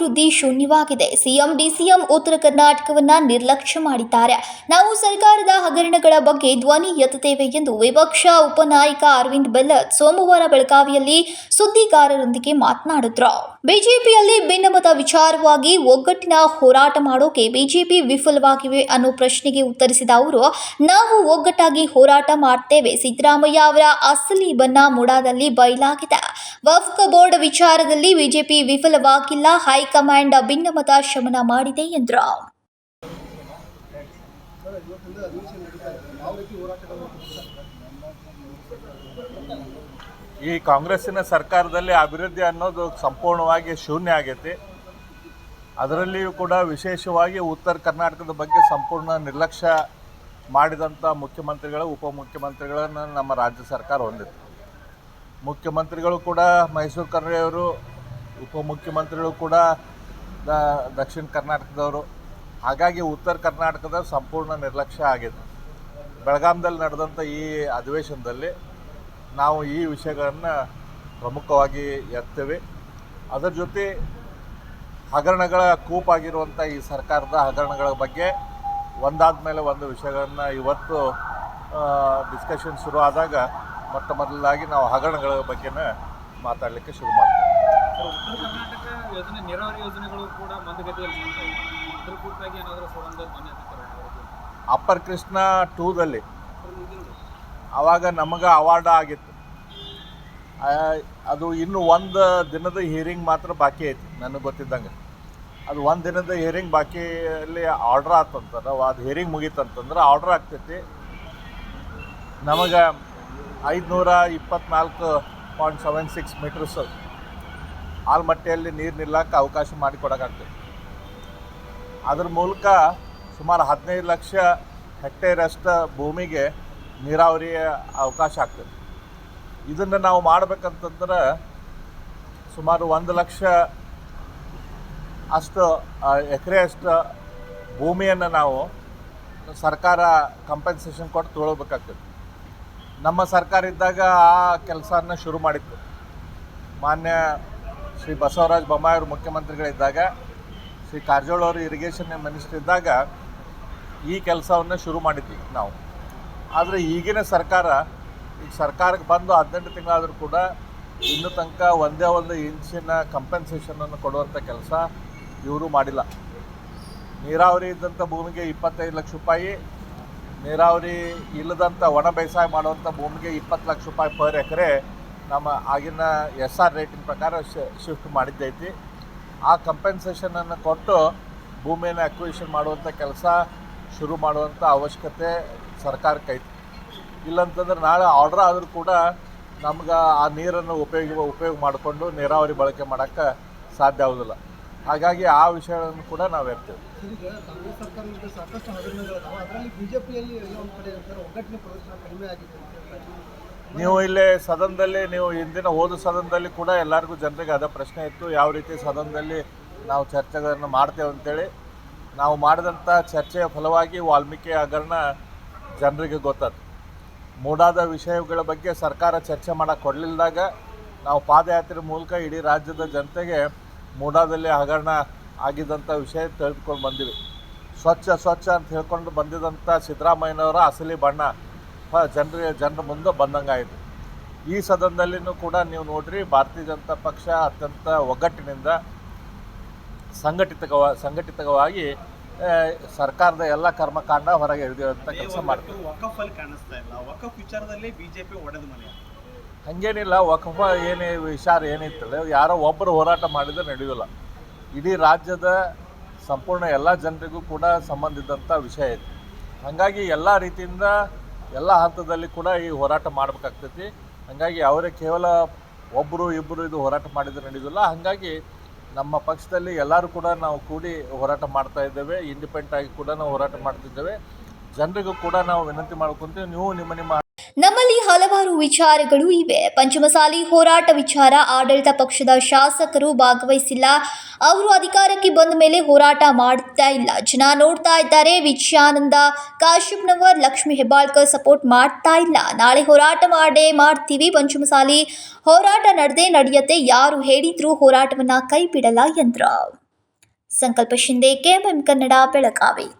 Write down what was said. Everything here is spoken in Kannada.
ಅಭಿವೃದ್ಧಿ ಶೂನ್ಯವಾಗಿದೆ. ಸಿಎಂ, ಡಿಸಿಎಂ ಉತ್ತರ ಕರ್ನಾಟಕವನ್ನ ನಿರ್ಲಕ್ಷ್ಯ ಮಾಡಿದ್ದಾರೆ. ನಾವು ಸರ್ಕಾರದ ಹಗರಣಗಳ ಬಗ್ಗೆ ಧ್ವನಿ ಎತ್ತುತ್ತೇವೆ ಎಂದು ವಿಪಕ್ಷ ಉಪನಾಯಕ ಅರವಿಂದ್ ಬೆಲ್ಲತ್ ಸೋಮವಾರ ಬೆಳಗಾವಿಯಲ್ಲಿ ಸುದ್ದಿಗಾರರೊಂದಿಗೆ ಮಾತನಾಡಿದ್ರು. ಬಿಜೆಪಿಯಲ್ಲಿ ಭಿನ್ನಮತ ವಿಚಾರವಾಗಿ ಒಗ್ಗಟ್ಟಿನ ಹೋರಾಟ ಮಾಡೋಕೆ ಬಿಜೆಪಿ ವಿಫಲವಾಗಿವೆ ಅನ್ನೋ ಪ್ರಶ್ನೆಗೆ ಉತ್ತರಿಸಿದ ಅವರು, ನಾವು ಒಗ್ಗಟ್ಟಾಗಿ ಹೋರಾಟ ಮಾಡ್ತೇವೆ. ಸಿದ್ದರಾಮಯ್ಯ ಅವರ ಅಸಲಿ ಬನ್ನ ಮುಡಾದಲ್ಲಿ ಬಯಲಾಗಿದೆ. ವಫ್ಕ ಬೋರ್ಡ್ ವಿಚಾರದಲ್ಲಿ ಬಿಜೆಪಿ ವಿಫಲವಾಗಿಲ್ಲ. ಹೈಕಮಾಂಡ್ ಭಿನ್ನಮತ ಶಮನ ಮಾಡಿದೆ ಎಂದರು. ಈ ಕಾಂಗ್ರೆಸ್ಸಿನ ಸರ್ಕಾರದಲ್ಲಿ ಅಭಿವೃದ್ಧಿ ಅನ್ನೋದು ಸಂಪೂರ್ಣವಾಗಿ ಶೂನ್ಯ ಆಗೈತಿ. ಅದರಲ್ಲಿಯೂ ಕೂಡ ವಿಶೇಷವಾಗಿ ಉತ್ತರ ಕರ್ನಾಟಕದ ಬಗ್ಗೆ ಸಂಪೂರ್ಣ ನಿರ್ಲಕ್ಷ್ಯ ಮಾಡಿದಂಥ ಮುಖ್ಯಮಂತ್ರಿಗಳು, ಉಪಮುಖ್ಯಮಂತ್ರಿಗಳನ್ನು ನಮ್ಮ ರಾಜ್ಯ ಸರ್ಕಾರ ಹೊಂದಿತ್ತು ಮುಖ್ಯಮಂತ್ರಿಗಳು ಕೂಡ ಮೈಸೂರು ಕರ್ರೆಯವರು ಉಪಮುಖ್ಯಮಂತ್ರಿಗಳು ಕೂಡ ದಕ್ಷಿಣ ಕರ್ನಾಟಕದವರು. ಹಾಗಾಗಿ ಉತ್ತರ ಕರ್ನಾಟಕದ ಸಂಪೂರ್ಣ ನಿರ್ಲಕ್ಷ್ಯ ಆಗಿದೆ. ಬೆಳಗಾಂದಲ್ಲಿ ನಡೆದಂಥ ಈ ಅಧಿವೇಶನದಲ್ಲಿ ನಾವು ಈ ವಿಷಯಗಳನ್ನು ಪ್ರಮುಖವಾಗಿ ಎತ್ತೇವೆ. ಅದರ ಜೊತೆ ಹಗರಣಗಳ ಕೂಪಾಗಿರುವಂಥ ಈ ಸರ್ಕಾರದ ಹಗರಣಗಳ ಬಗ್ಗೆ ಒಂದಾದ ಮೇಲೆ ಒಂದು ವಿಷಯಗಳನ್ನು ಇವತ್ತು ಡಿಸ್ಕಷನ್ ಶುರು ಆದಾಗ ಮೊಟ್ಟ ಮೊದಲಾಗಿ ನಾವು ಹಗರಣಗಳ ಬಗ್ಗೆನೇ ಮಾತಾಡಲಿಕ್ಕೆ ಶುರು ಮಾಡ್ತೀವಿ. ಉತ್ತರ ಕರ್ನಾಟಕ ಯೋಜನೆ ನೀರಾವರಿ ಯೋಜನೆಗಳು ಕೂಡ ಮಂದಗತಿಯಲ್ಲಿ ಅದ್ರ ಕುರಿತಾಗಿ ಏನಾದರೂ ಸಂಬಂಧ ಅಪ್ಪರ್ ಕೃಷ್ಣ ಟೂದಲ್ಲಿ ಅವಾಗ ನಮಗೆ ಅವಾರ್ಡ್ ಆಗಿತ್ತು. ಅದು ಇನ್ನು ಒಂದು ದಿನದ ಹಿಯರಿಂಗ್ ಮಾತ್ರ ಬಾಕಿ ಐತಿ ನನಗೆ ಗೊತ್ತಿದ್ದಂಗೆ. ಅದು ಒಂದು ದಿನದ ಹಿಯರಿಂಗ್ ಬಾಕಿಯಲ್ಲಿ ಆರ್ಡ್ರ್ ಆತಂತಾರೆ ಅದು ಹಿಯರಿಂಗ್ ಮುಗೀತಂತಂದ್ರೆ ಆರ್ಡ್ರ್ ಆಗ್ತೈತಿ. ನಮಗೆ ಐದುನೂರ ಇಪ್ಪತ್ನಾಲ್ಕು ಪಾಯಿಂಟ್ ಸೆವೆನ್ ಸಿಕ್ಸ್ ಮೀಟರ್ಸ್ ಆಲ್ಮಟ್ಟಿಯಲ್ಲಿ ನೀರು ನಿಲ್ಲಕ್ಕೆ ಅವಕಾಶ ಮಾಡಿಕೊಡೋಕ್ಕಾಗ್ತದೆ ಅದ್ರ ಮೂಲಕ ಸುಮಾರು ಹದಿನೈದು ಲಕ್ಷ ಹೆಕ್ಟೇರಷ್ಟು ಭೂಮಿಗೆ ನೀರಾವರಿಯ ಅವಕಾಶ ಆಗ್ತದೆ. ಇದನ್ನು ನಾವು ಮಾಡಬೇಕಂತಂದ್ರೆ ಸುಮಾರು ಒಂದು ಲಕ್ಷ ಅಷ್ಟು ಎಕರೆ ಅಷ್ಟು ಭೂಮಿಯನ್ನು ನಾವು ಸರ್ಕಾರ ಕಂಪನ್ಸೇಷನ್ ಕೊಟ್ಟು ತೊಗೊಳ್ಬೇಕಾಗ್ತದೆ. ನಮ್ಮ ಸರ್ಕಾರ ಇದ್ದಾಗ ಆ ಕೆಲಸನ ಶುರು ಮಾಡಿತ್ತು. ಮಾನ್ಯ ಶ್ರೀ ಬಸವರಾಜ ಬೊಮ್ಮಾಯಿ ಅವರು ಮುಖ್ಯಮಂತ್ರಿಗಳಿದ್ದಾಗ, ಶ್ರೀ ಕಾರಜೋಳ ಅವರು ಇರಿಗೇಷನ್ ಮಿನಿಸ್ಟರ್ ಇದ್ದಾಗ ಈ ಕೆಲಸವನ್ನು ಶುರು ಮಾಡಿದ್ವಿ ನಾವು. ಆದರೆ ಈಗಿನ ಸರ್ಕಾರ ಈಗ ಸರ್ಕಾರಕ್ಕೆ ಬಂದು ಹದಿನೆಂಟು ತಿಂಗಳಾದರೂ ಕೂಡ ಇನ್ನೂ ತನಕ ಒಂದೇ ಒಂದು ಇಂಚಿನ ಕಂಪೆನ್ಸೇಷನನ್ನು ಕೊಡುವಂಥ ಕೆಲಸ ಇವರು ಮಾಡಿಲ್ಲ. ನೀರಾವರಿ ಇದ್ದಂಥ ಭೂಮಿಗೆ ಇಪ್ಪತ್ತೈದು ಲಕ್ಷ ರೂಪಾಯಿ, ನೀರಾವರಿ ಇಲ್ಲದಂಥ ಒಣ ಬೇಸಾಯ ಮಾಡುವಂಥ ಭೂಮಿಗೆ ಇಪ್ಪತ್ತು ಲಕ್ಷ ರೂಪಾಯಿ ಪರ್ ಎಕರೆ ನಮ್ಮ ಆಗಿನ ಎಸ್ ಆರ್ ರೇಟಿನ ಪ್ರಕಾರ ಶಿಫ್ಟ್ ಮಾಡಿದ್ದೈತಿ. ಆ ಕಂಪೆನ್ಸೇಷನನ್ನು ಕೊಟ್ಟು ಭೂಮಿಯನ್ನು ಅಕ್ವಿಷನ್ ಮಾಡುವಂಥ ಕೆಲಸ ಶುರು ಮಾಡುವಂಥ ಅವಶ್ಯಕತೆ ಸರ್ಕಾರಕ್ಕೆ ಐತಿ. ಇಲ್ಲಂತಂದ್ರೆ ನಾಳೆ ಆರ್ಡ್ರ್ ಆದರೂ ಕೂಡ ನಮ್ಗೆ ಆ ನೀರನ್ನು ಉಪಯೋಗ ಉಪಯೋಗ ಮಾಡಿಕೊಂಡು ನೀರಾವರಿ ಬಳಕೆ ಮಾಡೋಕ್ಕೆ ಸಾಧ್ಯ ಆಗೋದಿಲ್ಲ. ಹಾಗಾಗಿ ಆ ವಿಷಯಗಳನ್ನು ಕೂಡ ನಾವು ಇರ್ತೇವೆ ನೀವು ಇಲ್ಲಿ ಸದನದಲ್ಲಿ, ನೀವು ಹಿಂದಿನ ಹೋದ ಸದನದಲ್ಲಿ ಕೂಡ ಎಲ್ಲರಿಗೂ ಜನರಿಗೆ ಅದೇ ಪ್ರಶ್ನೆ ಇತ್ತು, ಯಾವ ರೀತಿ ಸದನದಲ್ಲಿ ನಾವು ಚರ್ಚೆಗಳನ್ನು ಮಾಡ್ತೇವೆ ಅಂತೇಳಿ. ನಾವು ಮಾಡಿದಂಥ ಚರ್ಚೆಯ ಫಲವಾಗಿ ವಾಲ್ಮೀಕಿ ಹಗರಣ ಜನರಿಗೆ ಗೊತ್ತಾಯ್ತು ಮೂಡಾದ ವಿಷಯಗಳ ಬಗ್ಗೆ ಸರ್ಕಾರ ಚರ್ಚೆ ಮಾಡೋಕ್ಕೆ ಕೊಡಲಿಲ್ಲದಾಗ ನಾವು ಪಾದಯಾತ್ರೆ ಮೂಲಕ ಇಡೀ ರಾಜ್ಯದ ಜನತೆಗೆ ಮೂಡಾದಲ್ಲಿ ಹಗರಣ ಆಗಿದ್ದಂಥ ವಿಷಯ ತಿಳಿದುಕೊಂಡು ಬಂದಿವಿ. ಸ್ವಚ್ಛ ಸ್ವಚ್ಛ ಅಂತ ಹೇಳ್ಕೊಂಡು ಬಂದಿದ್ದಂಥ ಸಿದ್ದರಾಮಯ್ಯನವರ ಅಸಲಿ ಬಣ್ಣ ಜನರಿಗೆ ಜನರ ಮುಂದೆ ಬಂದಂಗಾಯಿತು. ಈ ಸದನದಲ್ಲಿನೂ ಕೂಡ ನೀವು ನೋಡ್ರಿ ಭಾರತೀಯ ಜನತಾ ಪಕ್ಷ ಅತ್ಯಂತ ಒಗ್ಗಟ್ಟಿನಿಂದ ಸಂಘಟಿತವ ಸಂಘಟಿತವಾಗಿ ಸರ್ಕಾರದ ಎಲ್ಲ ಕರ್ಮಕಾಂಡ ಹೊರಗೆ ಅಂತ ಕೆಲಸ ಮಾಡ್ತೀವಿ. ವಕಫಲ್ಲಿ ಕಾಣಿಸ್ತಾ ಇಲ್ಲ. ವಕಫ್ ವಿಚಾರದಲ್ಲಿ ಬಿಜೆಪಿ ಒಡೆದ ಮನೆ. ಹಾಗೇನಿಲ್ಲ ವಕಫ ಏನೇ ವಿಚಾರ ಏನಿತ್ತಲ್ಲ ಯಾರೋ ಒಬ್ಬರು ಹೋರಾಟ ಮಾಡಿದ್ರೆ ನಡೆಯೋಲ್ಲ. ಇಡೀ ರಾಜ್ಯದ ಸಂಪೂರ್ಣ ಎಲ್ಲ ಜನರಿಗೂ ಕೂಡ ಸಂಬಂಧಿಸಿದಂಥ ವಿಷಯ ಇದೆ ಹಾಗಾಗಿ ಎಲ್ಲ ರೀತಿಯಿಂದ ಎಲ್ಲ ಹಂತದಲ್ಲಿ ಕೂಡ ಈ ಹೋರಾಟ ಮಾಡಬೇಕಾಗ್ತೈತಿ. ಹಾಗಾಗಿ ಅವರೇ ಕೇವಲ ಒಬ್ಬರು ಇಬ್ಬರು ಇದು ಹೋರಾಟ ಮಾಡಿದ್ರೆ ನಡೆಯೋದಿಲ್ಲ. ಹಾಗಾಗಿ ನಮ್ಮ ಪಕ್ಷದಲ್ಲಿ ಎಲ್ಲರೂ ಕೂಡ ನಾವು ಕೂಡಿ ಹೋರಾಟ ಮಾಡ್ತಾ ಇದ್ದೇವೆ. ಇಂಡಿಪೆಂಡೆಂಟ್ ಆಗಿ ಕೂಡ ನಾವು ಹೋರಾಟ ಮಾಡ್ತಿದ್ದೇವೆ. ಜನರಿಗೂ ಕೂಡ ನಾವು ವಿನಂತಿ ಮಾಡ್ಕೊತೀವಿ. ನೀವು ನಿಮ್ಮ ನಿಮ್ಮ ವಿಚಾರಗಳು ಇವೆ. ಪಂಚಮಸಾಲಿ ಹೋರಾಟ ವಿಚಾರ ಆಡಳಿತ ಪಕ್ಷದ ಶಾಸಕರು ಭಾಗವಹಿಸಿಲ್ಲ. ಅವರು ಅಧಿಕಾರಕ್ಕೆ ಬಂದ ಮೇಲೆ ಹೋರಾಟ ಮಾಡ್ತಾ ಇಲ್ಲ. ಜನ ನೋಡ್ತಾ ಇದ್ದಾರೆ. ವಿಜಯಾನಂದ, ಕಾಶ್ಯಪ್ನವರ್, ಲಕ್ಷ್ಮಿ ಹೆಬ್ಬಾಳ್ಕರ್ ಸಪೋರ್ಟ್ ಮಾಡ್ತಾ ಇಲ್ಲ. ನಾಳೆ ಹೋರಾಟ ಮಾಡೇ ಮಾಡ್ತೀವಿ. ಪಂಚಮಸಾಲಿ ಹೋರಾಟ ನಡೆದೇ ನಡೆಯತ್ತೆ. ಯಾರು ಹೇಳಿದ್ರೂ ಹೋರಾಟವನ್ನ ಕೈ ಬಿಡಲ್ಲ ಎಂದ್ರ ಸಂಕಲ್ಪ ಶಿಂದೆ ಕೆಎಂಎಂ ಕನ್ನಡ, ಬೆಳಗಾವಿ.